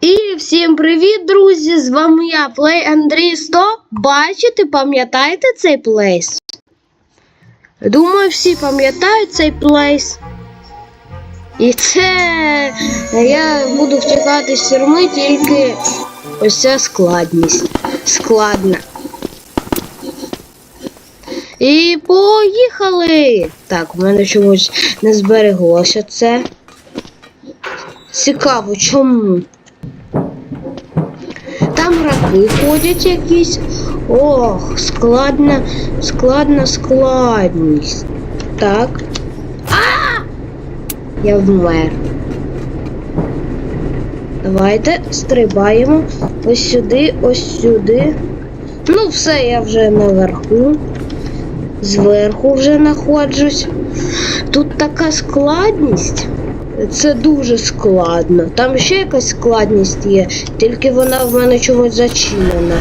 І всім привіт, друзі! З вами я, Плей Андрій 100. Бачите, пам'ятаєте цей плейс? Думаю, всі пам'ятають цей плейс. І це я буду втікати з тюрми, тільки ось ця складність. Складна. І поїхали! Так, у мене чомусь не збереглося це. Цікаво, чому? Там раки ходять якісь. Ох, складна, складна складність. Так. А! Я вмер. Давайте стрибаємо ось сюди, ось сюди. Ну, все, я вже наверху. Зверху вже знаходжусь. Тут така складність. Це дуже складно. Там ще якась складність є, тільки вона в мене чомусь зачинена.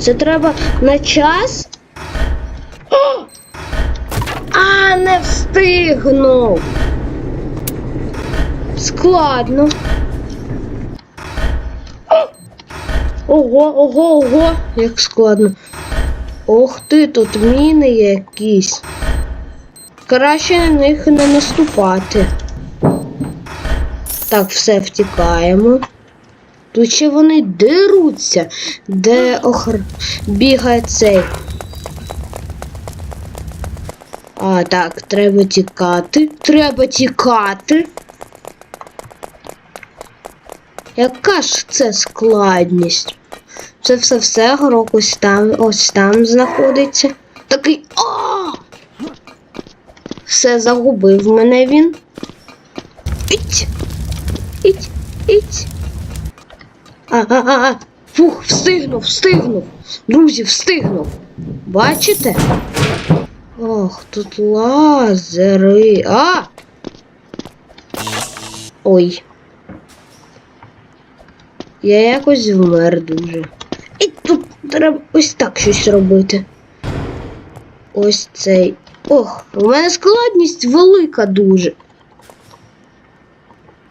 Це треба на час. О! А, не встигнув. Складно. Ого, ого, ого, як складно. Ох ти, тут міни якісь. Краще на них не наступати. Так, все втікаємо. Тут ще вони деруться, де охр... бігає цей. А, так, треба тікати. Треба тікати. Яка ж це складність? Це все все горок ось там, ось там знаходиться. Такий. О! Все загубив мене він. Іть. Іть, іть. А-а-а. Фух, встигнув, встигнув. Друзі, встигнув. Бачите? Ох, тут лазери. А! Ой. Я якось вмер дуже. І тут треба ось так щось робити. Ось цей. Ох, у мене складність велика дуже.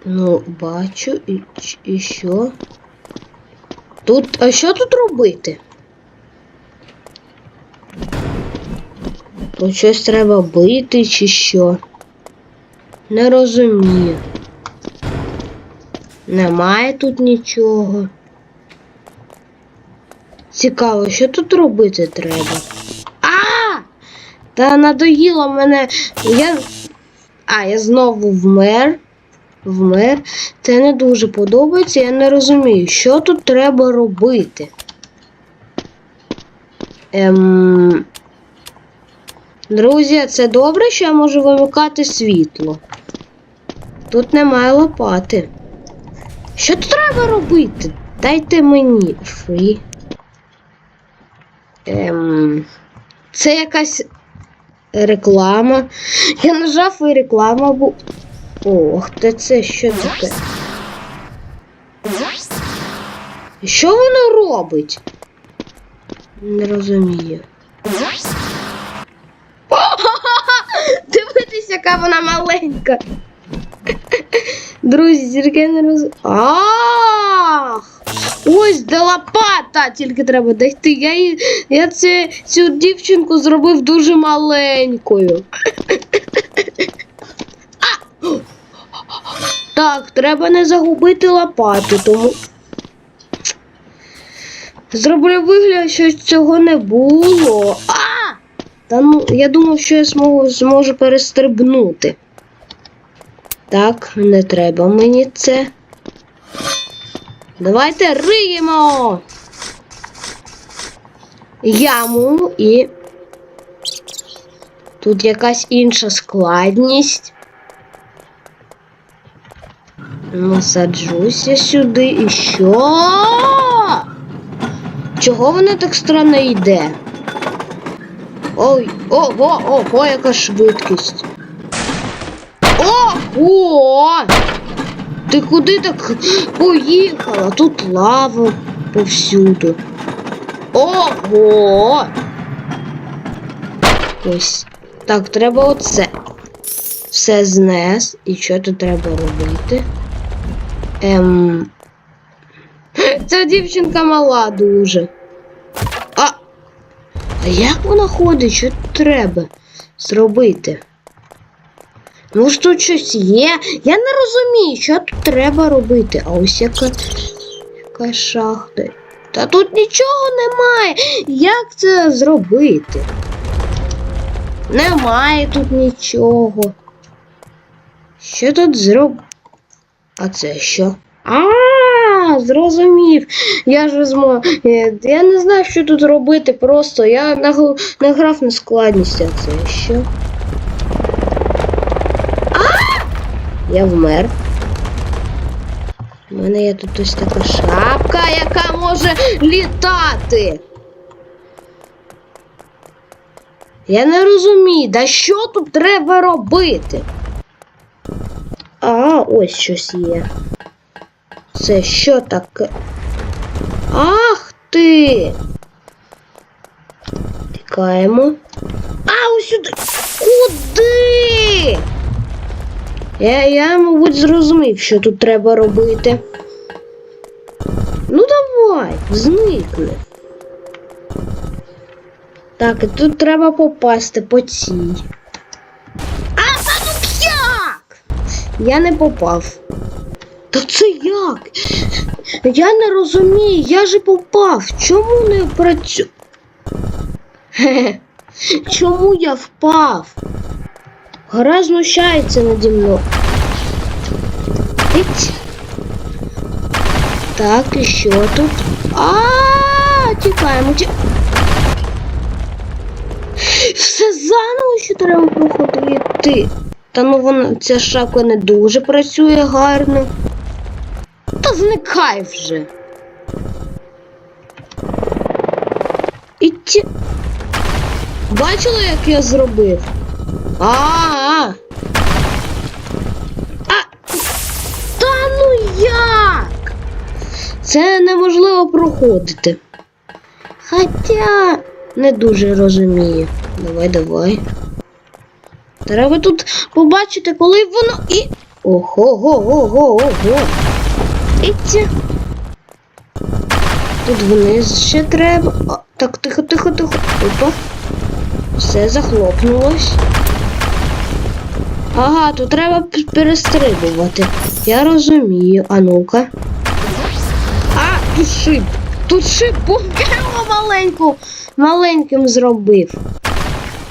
Ну, бачу, і, і що? Тут, а що тут робити? Тут щось треба бити чи що? Не розумію. Немає тут нічого. Цікаво, що тут робити треба? Та надоїло мене. Я. А, я знову вмер. Вмер. Це не дуже подобається. Я не розумію, що тут треба робити. Ем... Друзі, це добре, що я можу вимикати світло. Тут немає лопати. Що тут треба робити? Дайте мені фрі. Ем... Це якась реклама. Я нажав і реклама бу. Ох, та це що таке? Що воно робить? Не розумію. Дивитись, яка вона маленька. Друзі, я не розумію. Ах! Ось де лопата, тільки треба дойти. Я, я це, цю дівчинку зробив дуже маленькою. А! Так, треба не загубити лопату, тому. Зроблю вигляд, що цього не було. А! Та ну, я думав, що я зможу, зможу перестрибнути. Так, не треба мені це. Давайте риємо яму і тут якась інша складність. Насаджуся сюди і що? Чого вона так странно йде? Ой, ого, ого, яка швидкість. Ого! Ти куди так поїхала? Тут лава повсюду. Ого! Ось. Так, треба оце. Все знес. І що тут треба робити? Ем. Ця дівчинка мала дуже. А. А як вона ходить? Що треба зробити? Може тут щось є? Я не розумію, що тут треба робити. А ось яка, яка шахта. Та тут нічого немає. Як це зробити? Немає тут нічого. Що тут зроб... А це що? А, зрозумів. Я ж змо... е, Я не знаю, що тут робити. Просто я награв на складність, а це що? А! Я вмер. У мене є тут ось така шапка, яка може літати. Я не розумію, да що тут треба робити? А, ось щось є. Це що таке? Ах ти! Тікаємо. А, ось сюди. Куди? Я, я, мабуть, зрозумів, що тут треба робити. Ну давай, зникни. Так, і тут треба попасти по цій. А, та ну як? Я не попав. Та це як? Я не розумію, я же попав. Чому не працю? Чому я впав? Гра знущається наді мною. Так, і що тут? А, тікаємо, ті... Все заново ще треба проходити. Та ну вона ця шапка не дуже працює гарно. Та зникай вже. І ті... Бачила, як я зробив? А, а. А. Та ну як? Це неможливо проходити. Хоча не дуже розумію. Давай, давай. Треба тут побачити, коли воно і. Ого, ого, ого, ого. Іття. Тут вниз ще треба. О, так, тихо, тихо, тихо. Опа. Все захлопнулось. Ага, тут треба перестрибувати. Я розумію. А ну-ка. А, тут шип. Тут шип, бо маленьку, маленьким зробив.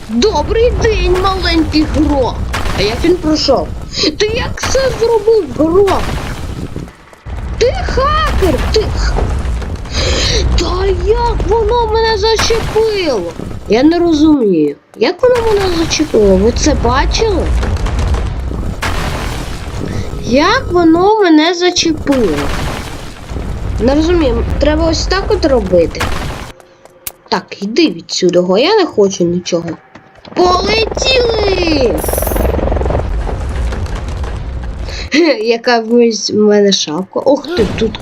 Добрий день, маленький гром. А як він пройшов? Ти як це зробив, гром? Ти хакер, ти. Та як воно мене зачепило? Я не розумію. Як воно мене зачепило? Ви це бачили? Як воно мене зачепило? Не розумію, треба ось так от робити. Так, йди відсюди, го, я не хочу нічого. Полетіли! Яка в мене шапка. Ох ти, тут.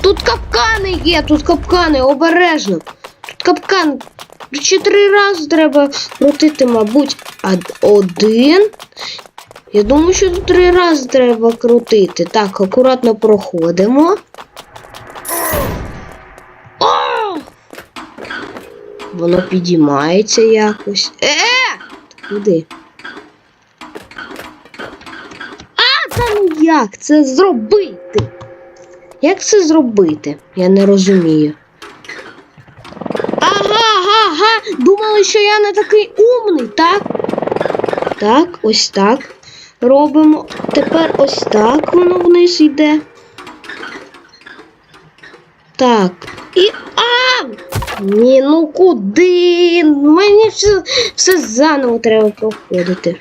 Тут капкани є, тут капкани, обережно. Тут капкан. Ще три рази треба крутити, мабуть, а один. Я думаю, що тут три рази треба крутити. Так, акуратно проходимо. О! Воно підіймається якось. Е! Куди? А, та ну як це зробити? Як це зробити? Я не розумію. Ага, ага, ага. Думали, що я не такий умний, так? Так, ось так. Робимо. Тепер ось так воно вниз йде. Так. І. А! Ні, ну куди? Мені все, все заново треба проходити.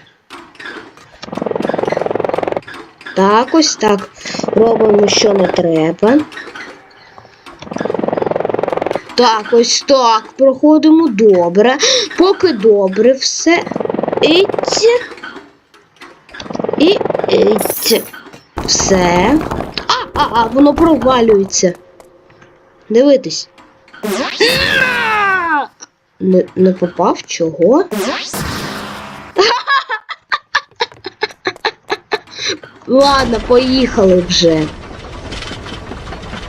Так, ось так. Робимо, що не треба. Так, ось так. Проходимо добре. Поки добре все. І Все. А, а, а, воно провалюється. Дивитись. Не, не попав чого? Ладно, поїхали вже.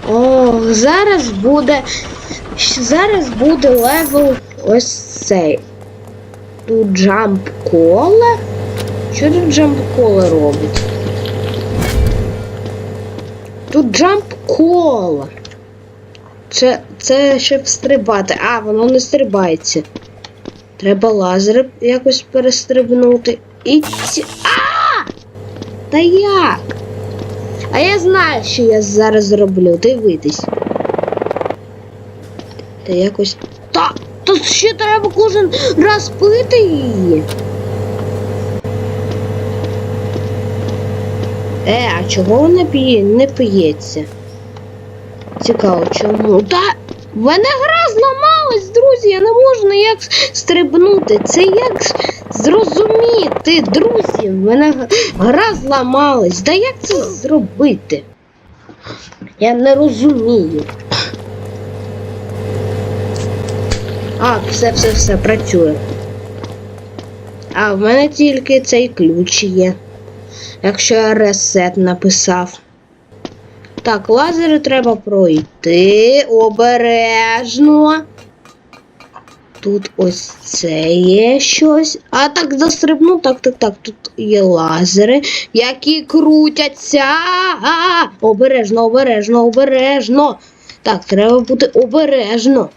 О, зараз буде. Зараз буде левел ось цей. Тут джамп коле. Що тут джамп коле робить? Тут джамп кола. Це, це щоб стрибати. А, воно не стрибається. Треба лазер якось перестрибнути. І ці. А! Та як? А я знаю, що я зараз зроблю. Дивитись. Та якось. Та! Тут ще треба кожен раз пити її. Е, а чого вона п'є? Не п'ється? Цікаво, чому? Та в мене гра зламалась, друзі, я не можу ніяк стрибнути. Це як зрозуміти, друзі, в мене гра зламалась. Да як це зробити? Я не розумію. А, все, все, все, працює. А в мене тільки цей ключ є. Якщо я ресет написав. Так, лазери треба пройти обережно. Тут ось це є щось. А так застрибну, так, так, так. Тут є лазери, які крутяться. А, обережно, обережно, обережно. Так, треба бути обережно.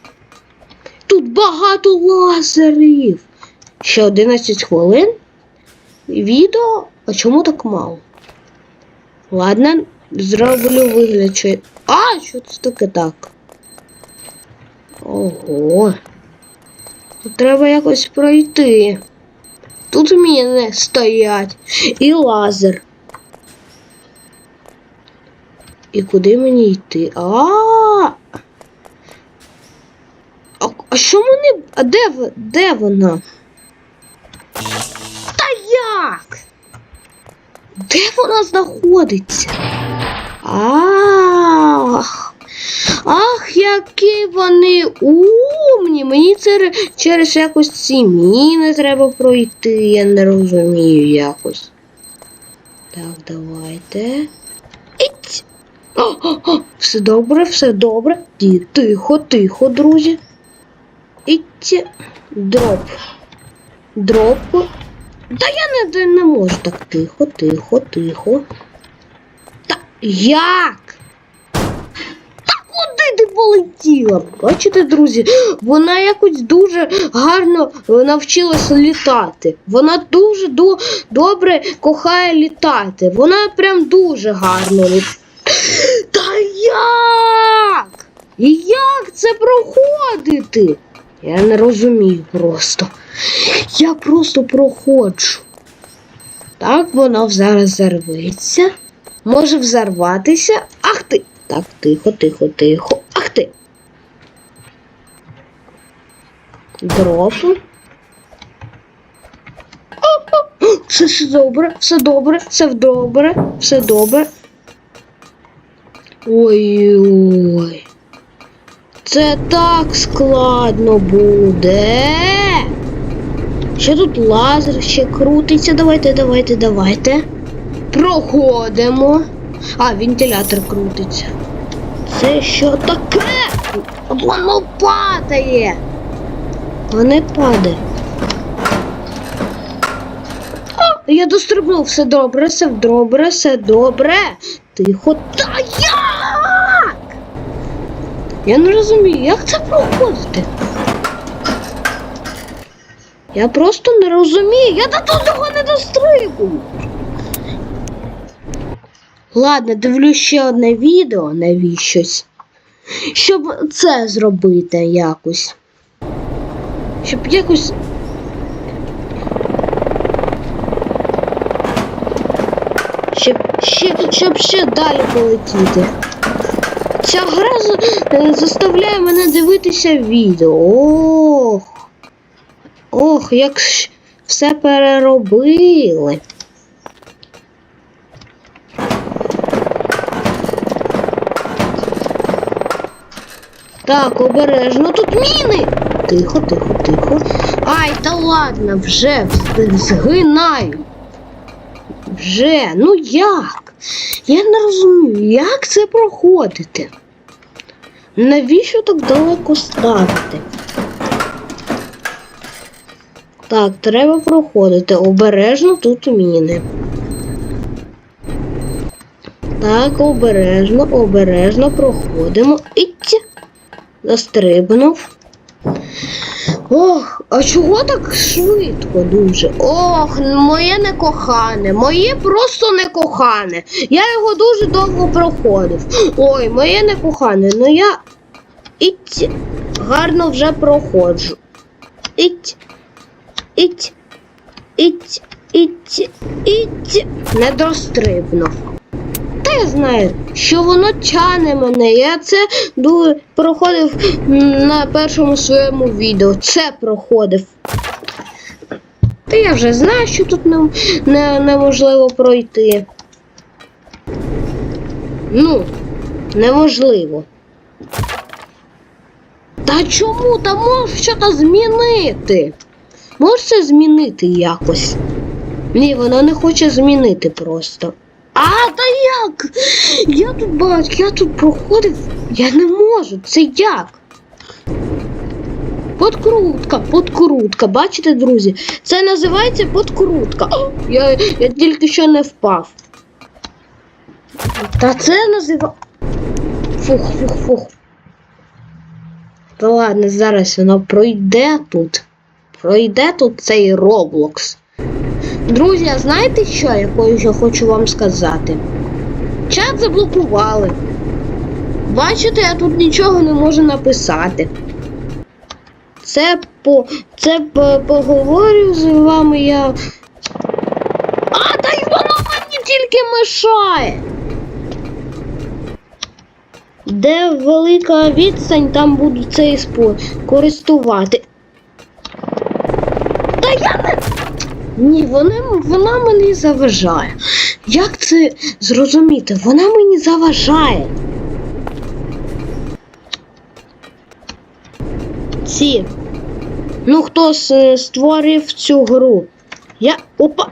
Тут багато лазерів. Ще 11 хвилин. Відео. А чому так мало? Ладно, зроблю вигляд, що... А, що це таке так? Ого. Треба якось пройти. Тут міни стоять. І лазер. І куди мені йти? А. А, а що мені. А де? Де вона? Та як? Де вона знаходиться? Ах. Ах, які вони умні. Мені це через якось ці міни треба пройти. Я не розумію якось. Так, давайте. Іть. О, о, о, Все добре, все добре. Ті- Тихо, тихо, друзі. Іть. Дроп. Дроп. Та я не, не можу так тихо, тихо, тихо. Та як? Та куди ти полетіла? Бачите, друзі, вона якось дуже гарно е, навчилася літати. Вона дуже до, добре кохає літати. Вона прям дуже гарно літає. Та як? І як це проходити? Я не розумію просто. Я просто проходжу. Так, воно зараз зарветься. Може взорватися. Ах ти! Так, тихо, тихо, тихо. Ах ти. Дропу. Все, все добре, все добре, все добре, все добре. Ой-ой. Це так складно буде. Ще тут лазер ще крутиться. Давайте, давайте, давайте. Проходимо. А, вентилятор крутиться. Це що таке? Воно падає. Воно падає. А, я дострибнув, все добре, все добре, все добре. Тихо. Та як? Я не розумію, як це проходити. Я просто не розумію, я до того не дострибую. Ладно, дивлюсь ще одне відео навіщось. Щоб це зробити якось. Щоб якось. Щоб ще, щоб ще далі полетіти. Ця гра е, заставляє мене дивитися відео. Ох. Ох, як все переробили. Так, обережно тут міни. Тихо, тихо, тихо. Ай, та ладно, вже згинаю. Вже, ну як? Я не розумію, як це проходити. Навіщо так далеко ставити? Так, треба проходити. Обережно тут міни. Так, обережно, обережно проходимо. Іть. Застрибнув. Ох, а чого так швидко дуже? Ох, моє некохане, моє просто некохане. Я його дуже довго проходив. Ой, моє некохане, ну я іть гарно вже проходжу. Іть, іть, іть, іть, іть, не я знаю, що воно тяне мене. Я це ду- проходив на першому своєму відео. Це проходив. Та я вже знаю, що тут не, не, неможливо пройти. Ну, неможливо. Та чому? Та можеш щось змінити? Можеш це змінити якось? Ні, вона не хоче змінити просто. А, та як? Я тут бачу, я тут проходив. Я не можу. Це як? Подкрутка, подкрутка. Бачите, друзі? Це називається подкрутка. Я, я тільки що не впав. Та це називає. Фух, фух, фух. Та ладно, зараз воно пройде тут. Пройде тут цей Роблокс. Друзі, а знаєте що, якою я хочу вам сказати? Чат заблокували. Бачите, я тут нічого не можу написати. Це по. Це по, поговорю з вами я. А, та й воно мені тільки мешає. Де велика відстань, там буду цей спор користувати. Та я не. Ні, вона, вона мені заважає. Як це зрозуміти? Вона мені заважає. Ці. Ну, хто створив цю гру? Я. Опа!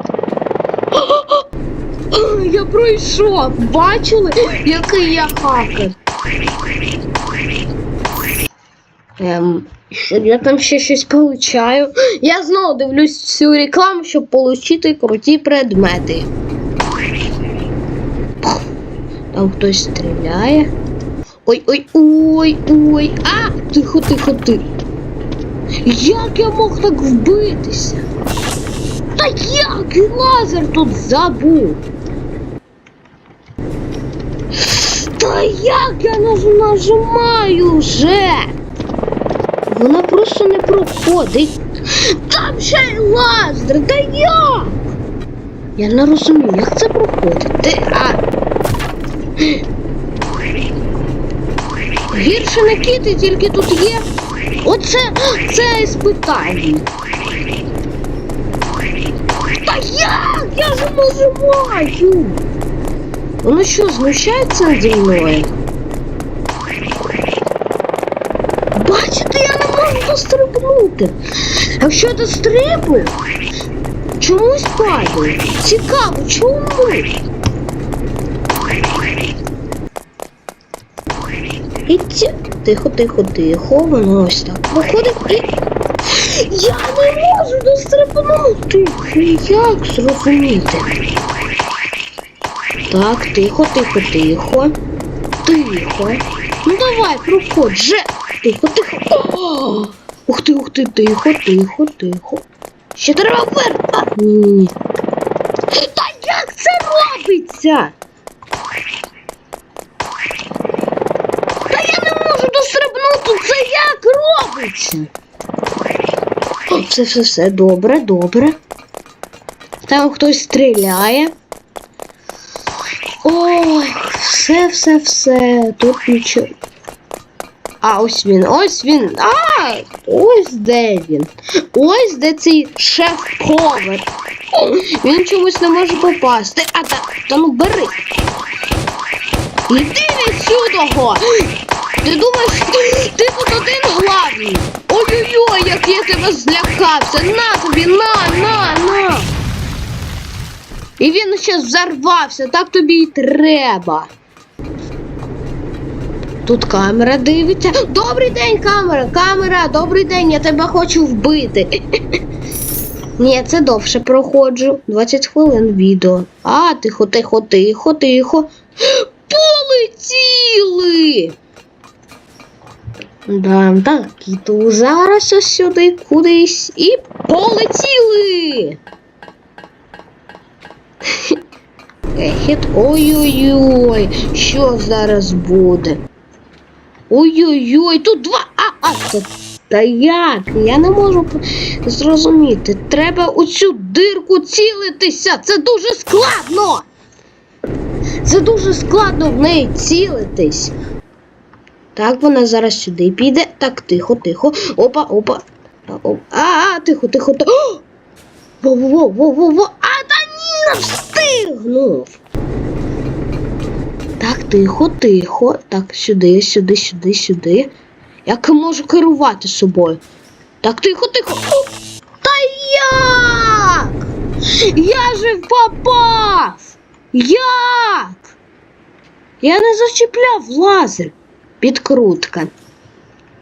Я пройшов! Бачили, який я хакер? Ем, що я там ще щось получаю. Я знову дивлюсь цю рекламу, щоб отримати круті предмети. Там хтось стріляє. Ой, ой, ой, ой. А! Тихо, тихо, тихо. Як я мог так вбитися? Та як лазер тут забув? Та як я наж- нажимаю вже? Вона просто не проходить. Там ще й лазер, та як? Я не розумію, як це проходить. Ти, а... Гірше не кити, тільки тут є. Оце це іспитання. Та як? Я ж нажимаю. Воно що, знущається наді мною? Дострибнути. Якщо я дострибну, чомусь падаю. Цікаво, чому? І ці... Тихо, тихо, тихо, воно ось так виходить і. Я не можу дострибнути. Як зрозуміти? Так, тихо, тихо, тихо. Тихо. Ну давай, проходь же. Тихо, тихо. О! Ух ти, ух ти, тихо, тихо, тихо. Ще треба вверх. А, ні, ні, ні. Та як це робиться? Та я не можу дострибнути, це як робиться? О, все, все, все, добре, добре. Там хтось стріляє. Ой, все, все, все. Тут нічого. А, ось він, ось він. А, ось де він. Ось де цей шеф-повар. Він чомусь не може попасти. А та, та ну бери. Іди відсюдого! Ти думаєш, ти тут один главний? Ой-ой-ой, як я тебе злякався! На тобі, на, на, на! І він ще взорвався, так тобі й треба. Тут камера дивиться. Добрий день, камера! Камера, добрий день, я тебе хочу вбити. Ні, це довше проходжу. 20 хвилин відео. А, тихо, тихо, тихо, тихо. Полетіли! Да, так, іду зараз ось сюди кудись і полетіли. Ехіт, ой-ой-ой, що зараз буде? Ой-ой-ой, тут два. А, а, це та як? Я не можу зрозуміти. Треба у цю дирку цілитися. Це дуже складно. Це дуже складно в неї цілитись. Так, вона зараз сюди піде. Так, тихо, тихо. Опа, опа. А, тихо, тихо, тихо. Во-во-во-во-во. А та ні, не встигнув. Тихо, тихо. Так, сюди, сюди, сюди, сюди. Як я можу керувати собою? Так, тихо, тихо. О, та як? Я же попав! Як? Я не зачіпляв лазер. Підкрутка.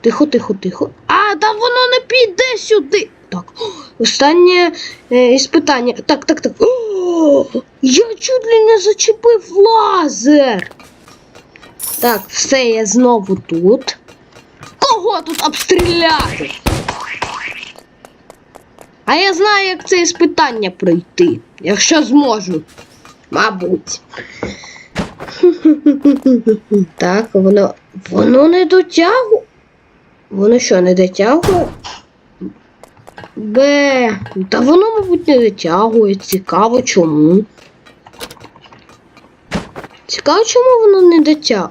Тихо, тихо, тихо. А, та воно не піде сюди. Так, останнє е, іспитання. Так, так, так. О, я чуть ли не зачепив лазер. Так, все, я знову тут. Кого тут обстріляти? А я знаю, як це іспитання пройти, якщо зможу. Мабуть. Так, воно. Воно не дотягує. Воно що, не дотягує? Бе. Та воно, мабуть, не дотягує. Цікаво чому. Цікаво, чому воно не дотягує.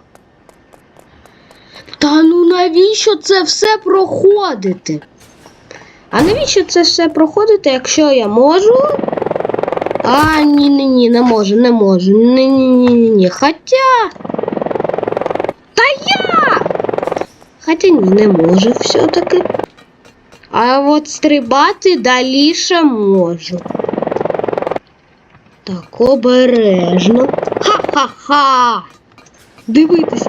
Та ну навіщо це все проходити? А навіщо це все проходити, якщо я можу? А, ні, ні, ні, не можу, не можу. Ні, ні, ні, ні, ні. Хоча. Та я! Хоча ні, не можу все-таки. А от стрибати даліше можу. Так, обережно. Ха-ха-ха! Дивитись.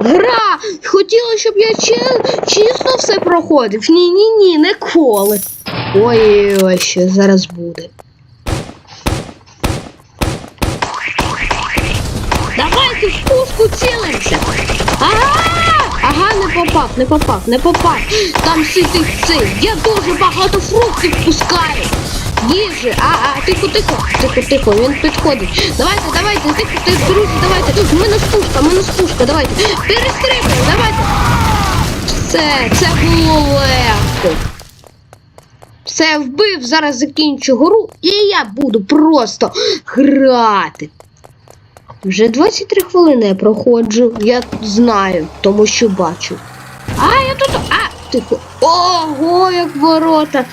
Гра! Хотіла, щоб я чи... чисто все проходив. Ні-ні-ні, не коли. Ой-ой-ой, що зараз буде. Давайте в пушку цілимося. Ага! Ага, не попав, не попав, не попав. Там сидить цей. Я дуже багато фруктів пускаю. Їжі, а, а, тихо, тихо, тихо, тихо, він підходить. Давайте, давайте, тихо, тихо, друзі, давайте. У мене спушка, у мене спушка, давайте. Перестрибуємо, давайте. Все, це було легко. Все, вбив, зараз закінчу гру, і я буду просто грати. Вже 23 хвилини я проходжу, я знаю, тому що бачу. А, я тут. А, тихо. Ого, як ворота.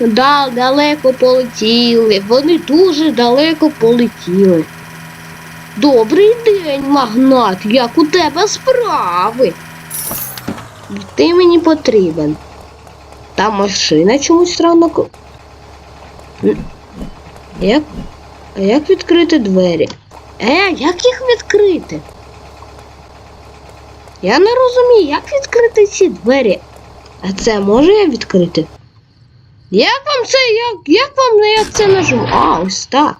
Да, далеко полетіли. Вони дуже далеко полетіли. Добрий день, магнат. Як у тебе справи? Ти мені потрібен. Та машина чомусь М, Як? А як відкрити двері? Е, як їх відкрити? Я не розумію, як відкрити ці двері. А це можу я відкрити? Як вам це, як, як вам я це нажму? А, ось так.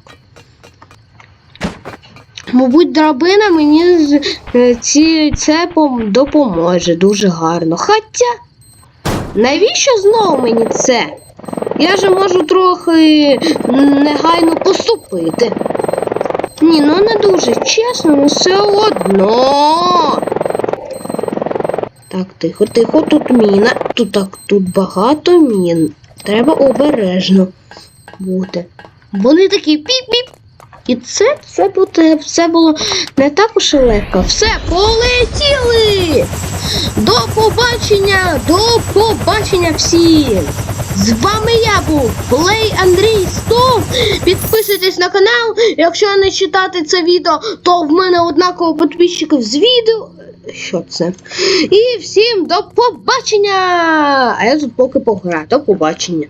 Мабуть, драбина мені е, ці, це допоможе дуже гарно. Хоча, навіщо знову мені це? Я же можу трохи негайно поступити. Ні, ну не дуже чесно, але все одно. Так, тихо, тихо, тут міна. Тут так, тут багато мін. Треба обережно бути. Вони такі піп-піп. І це, це, буде, це було не так уж і легко. Все, полетіли! До побачення! До побачення всім! З вами я був Плей Андрій 100. Підписуйтесь на канал. Якщо не читати це відео, то в мене однаково підписчиків з відео. Що це? І всім до побачення! А я тут поки пограю. До побачення.